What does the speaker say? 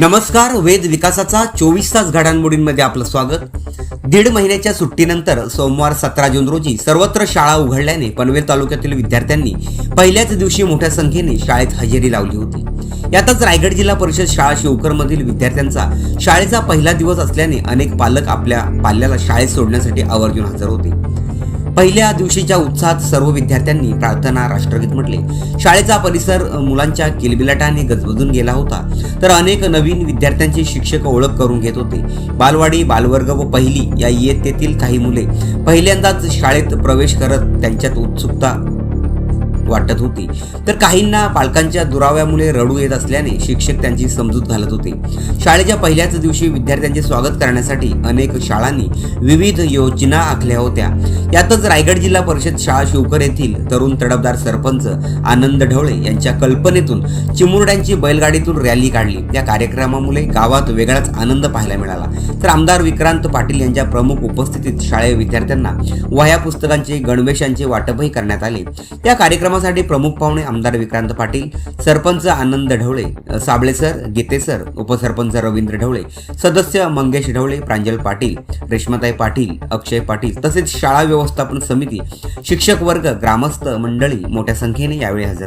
नमस्कार वेद विकासाचा चोवीस तास घडामोडींमध्ये आपलं स्वागत. दीड महिन्याच्या सुट्टीनंतर सोमवार सतरा जून रोजी सर्वत्र शाळा उघडल्याने पनवेल तालुक्यातील विद्यार्थ्यांनी पहिल्याच दिवशी मोठ्या संख्येने शाळेत हजेरी लावली होती. यातच रायगड जिल्हा परिषद शाळा शिवकरमधील विद्यार्थ्यांचा शाळेचा पहिला दिवस असल्याने अनेक पालक आपल्या पाल्याला शाळेत सोडण्यासाठी आवर्जून हजर होते. पहिल्या दिवशीच्या उत्साहात सर्व विद्यार्थ्यांनी प्रार्थना राष्ट्रगीत म्हटले. शाळेचा परिसर मुलांच्या किलबिलाटाने गजबजून गेला होता. तर अनेक नवीन विद्यार्थ्यांची शिक्षक ओळख करून घेत होते. बालवाडी बालवर्ग व पहिली या इयत्तेतील काही मुले पहिल्यांदाच शाळेत प्रवेश करत त्यांच्यात उत्सुकता वाटत होती. तर काहींना पालकांच्या दुराव्यामुळे रडू येत असल्याने शिक्षक त्यांची समजूत घालत होते. शाळेच्या पहिल्याच दिवशी विद्यार्थ्यांचे स्वागत करण्यासाठी अनेक शाळांनी विविध योजना आखल्या होत्या. यातच रायगड जिल्हा परिषद शाळा शिवकर येथील तरुण तडफदार सरपंच आनंद ढवळे यांच्या कल्पनेतून चिमुरड्यांची बैलगाडीतून रॅली काढली. या कार्यक्रमामुळे गावात वेगळाच आनंद पाहायला मिळाला. तर आमदार विक्रांत पाटील यांच्या प्रमुख उपस्थितीत शाळेय विद्यार्थ्यांना वह्या पुस्तकांचे गणवेशांचे वाटपही करण्यात आले. या कार्यक्रमासाठी प्रमुख पाहुणे आमदार विक्रांत पाटील सरपंच आनंद ढवळे साबळे सर गीते सर उपसरपंच रवींद्र ढवळे सदस्य मंगेश ढवळे प्रांजल पाटील रेश्माताई पाटील अक्षय पाटील तसेच शाळा व्यवस्थापन समिती शिक्षक वर्ग ग्रामस्थ मंडळी मोठ्या संख्येने यावेळी हजर